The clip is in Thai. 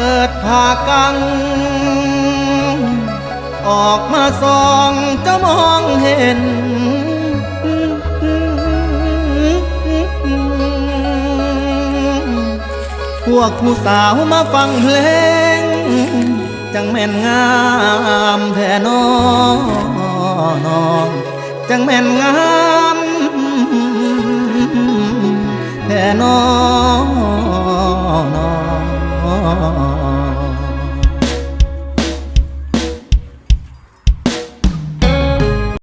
ปิดผากัง ออกมาส่องจะมองเห็น พวกผู้สาวมาฟังเพลง จังแม่นงามแท่นอนองจังแม่นงามแท่นอนอง